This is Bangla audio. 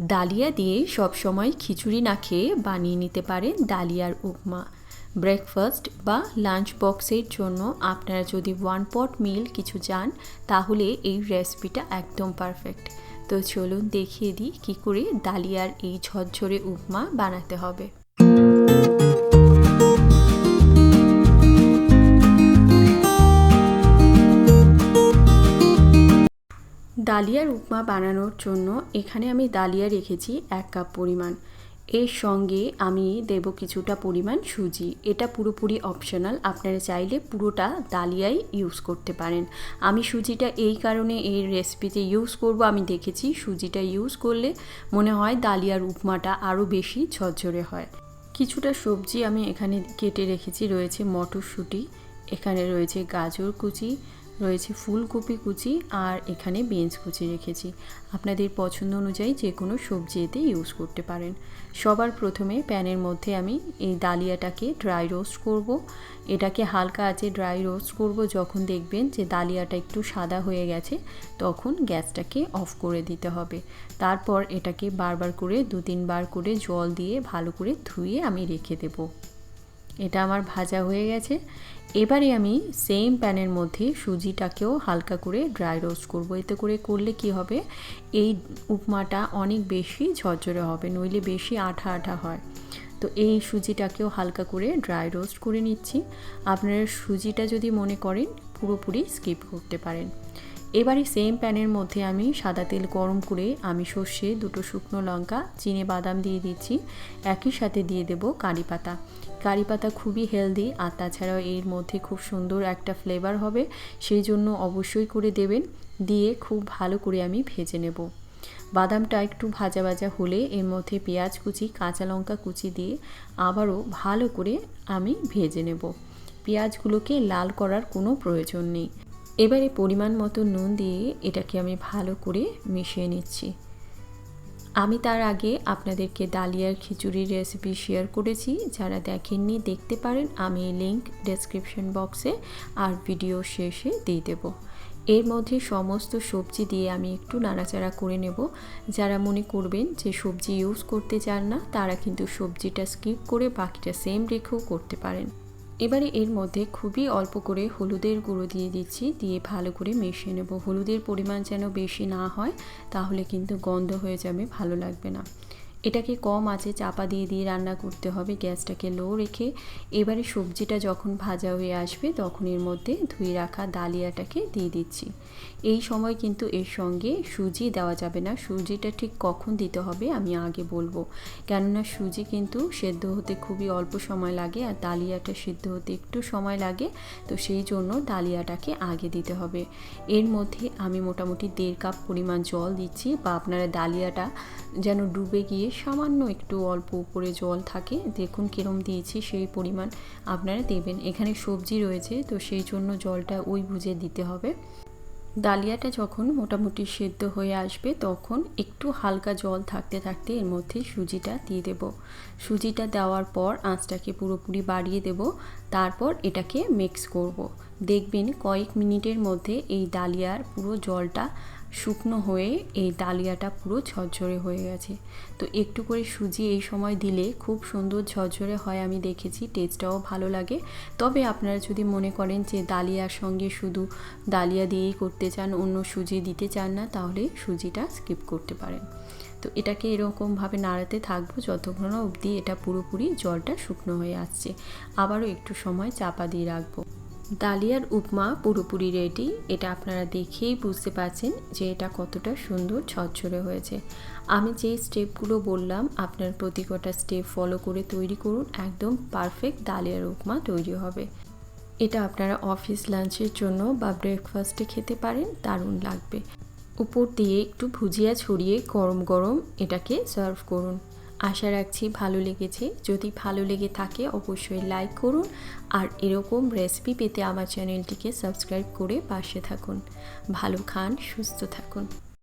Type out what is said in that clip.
ডালিয়া দিয়ে সবসময় খিচুড়ি না খেয়ে বানিয়ে নিতে পারেন ডালিয়ার উপমা। ব্রেকফাস্ট বা লাঞ্চ বক্সের জন্য আপনারা যদি ওয়ান পট মিল কিছু চান, তাহলে এই রেসিপিটা একদম পারফেক্ট তো চলুন দেখিয়ে দিই কী করে ডালিয়ার এই ঝরঝরে উপমা বানাতে হবে। ডালিয়ার উপমা বানানোর জন্য এখানে আমি ডালিয়া রেখেছি এক কাপ পরিমাণ। এর সঙ্গে আমি দেব কিছুটা পরিমাণ সুজি। এটা পুরোপুরি অপশনাল আপনারা চাইলে পুরোটা ডালিয়াই ইউজ করতে পারেন। আমি সুজিটা এই কারণে এই রেসিপিতে ইউজ করব। আমি দেখেছি সুজিটা ইউজ করলে মনে হয় ডালিয়ার উপমাটা আরও বেশি ঝরঝরে হয়। কিছুটা সবজি আমি এখানে কেটে রেখেছি। রয়েছে মটরশুঁটি, এখানে রয়েছে গাজর কুচি রয়েছে ফুলকপি কুচি আর এখানে বিনস কুচি রেখেছি। আপনাদের পছন্দ অনুযায়ী যে কোনো সবজি এতে ইউজ করতে পারেন। সবার প্রথমে প্যানের মধ্যে আমি এই ডালিয়াটাকে ড্রাই রোস্ট করব। এটাকে হালকা আছে ড্রাই রোস্ট করব। যখন দেখবেন যে ডালিয়াটা একটু সাদা হয়ে গেছে, তখন গ্যাসটাকে অফ করে দিতে হবে। তারপর এটাকে বারবার করে দু তিনবার করে জল দিয়ে ভালো করে ধুয়ে আমি রেখে দেবো। এটা আমার ভাজা হয়ে গেছে। এবারে আমি সেম প্যানের মধ্যে সুজিটাকেও হালকা করে ড্রাই রোস্ট করব। এতে করে করলে কি হবে? এই উপমাটা অনেক বেশি ঝরঝরে হবে, নইলে বেশি আঠা আঠা হয়। তো এই সুজিটাকেও হালকা করে ড্রাই রোস্ট করে নিচ্ছি। আপনারা সুজিটা যদি মনে করেন, পুরোপুরি স্কিপ করতে পারেন। এবারে সেম প্যানের মধ্যে আমি সাদা তেল গরম করে আমি সর্ষে, দুটো শুকনো লঙ্কা, চিনে, বাদাম দিয়ে দিচ্ছি। একই সাথে দিয়ে দেব কারি পাতা। কারি পাতা খুবই হেলদি আর তাছাড়াও এর মধ্যে খুব সুন্দর একটা ফ্লেভার হবে, সেই জন্য অবশ্যই করে দেবেন। দিয়ে খুব ভালো করে আমি ভেজে নেব। বাদামটা একটু ভাজা ভাজা হলে এর মধ্যে পেঁয়াজ কুচি, কাঁচা লঙ্কা কুচি দিয়ে আবারও ভালো করে আমি ভেজে নেব। পেঁয়াজগুলোকে লাল করার কোনো প্রয়োজন নেই। এবারে পরিমাণ মতো নুন দিয়ে এটাকে আমি ভালো করে মিশিয়ে নিচ্ছি। আমি তার আগে আপনাদেরকে ডালিয়ার খিচুড়ির রেসিপি শেয়ার করেছি। যারা দেখেননি, দেখতে পারেন। আমি লিঙ্ক ডেসক্রিপশন বক্সে আর ভিডিও শেষে দিয়ে দেব। এর মধ্যে সমস্ত সবজি দিয়ে আমি একটু নাড়াচাড়া করে নেব। যারা মনে করবেন যে সবজি ইউজ করতে চান না, তারা কিন্তু সবজিটা স্কিপ করে বাকিটা সেম রেখেও করতে পারেন। এবারে এর মধ্যে খুবই অল্প করে হলুদের গুঁড়ো দিয়ে দিচ্ছি, দিয়ে ভালো করে মিশিয়ে নেব। হলুদের পরিমাণ যেন বেশি না হয়, তাহলে কিন্তু গন্ধ হয়ে যাবে, ভালো লাগবে না। এটাকে কম আছে, চাপা দিয়ে দিয়ে রান্না করতে হবে। গ্যাসটাকে লো রেখে এবারে সবজিটা যখন ভাজা হয়ে আসবে তখন এর মধ্যে ধুয়ে রাখা ডালিয়াটাকে দিয়ে দিচ্ছি। এই সময় কিন্তু এর সঙ্গে সুজি দেওয়া যাবে না। সুজিটা ঠিক কখন দিতে হবে আমি আগে বলব। কেননা সুজি কিন্তু সেদ্ধ হতে খুবই অল্প সময় লাগে আর ডালিয়াটা সিদ্ধ হতে একটু সময় লাগে। তো সেই জন্য ডালিয়াটাকে আগে দিতে হবে। এর মধ্যে আমি মোটামুটি দেড় কাপ পরিমাণ জল দিচ্ছি বা আপনারা ডালিয়াটা যেন ডুবে গিয়ে সামান্য একটু অল্প উপরে জল থাকে। দেখুন কীরম দিয়েছি সেই পরিমাণ আপনারা দেবেন। এখানে সবজি রয়েছে, তো সেই জন্য জলটা ওই বুঝে দিতে হবে। ডালিয়াটা যখন মোটামুটি সেদ্ধ হয়ে আসবে, তখন একটু হালকা জল থাকতে থাকতে এর মধ্যে সুজিটা দিয়ে দেব। সুজিটা দেওয়ার পর আঁচটাকে পুরোপুরি বাড়িয়ে দেব। তারপর এটাকে মিক্স করব। দেখবেন কয়েক মিনিটের মধ্যে এই ডালিয়ার পুরো জলটা শুকনো হয়ে এই ডালিয়াটা পুরো ঝরঝরে হয়ে গেছে। তো একটু করে সুজি এই সময় দিলে খুব সুন্দর ঝরঝরে হয় আমি দেখেছি টেস্টটাও ভালো লাগে। তবে আপনারা যদি মনে করেন যে ডালিয়ার সঙ্গে শুধু ডালিয়া দিয়েই করতে চান, অন্য সুজি দিতে চান না, তাহলে সুজিটা স্কিপ করতে পারেন। তো এটাকে এরকমভাবে নাড়াতে থাকব যতক্ষণ অবধি এটা পুরোপুরি জলটা শুকনো হয়ে আসছে। আবারও একটু সময় চাপা দিয়ে রাখব। ডালিয়ার উপমা পুরোপুরি রেডি এটা আপনারা দেখেই বুঝতে পারছেন যে এটা কতটা সুন্দর, ঝরঝরে হয়েছে। আমি যে স্টেপগুলো বললাম, আপনার প্রতি কটা স্টেপ ফলো করে তৈরি করুন, একদম পারফেক্ট ডালিয়ার উপমা তৈরি হবে। এটা আপনারা অফিস লাঞ্চের জন্য বা ব্রেকফাস্টে খেতে পারেন, দারুণ লাগবে। উপর দিয়ে একটু ভুজিয়া ছড়িয়ে গরম গরম এটাকে সার্ভ করুন। আশা রাখছি ভালো লেগেছে। যদি ভালো লেগে থাকে, অবশ্যই লাইক করুন আর এরকম রেসিপি পেতে আমার চ্যানেলটিকে সাবস্ক্রাইব করে পাশে থাকুন। ভালো খান, সুস্থ থাকুন।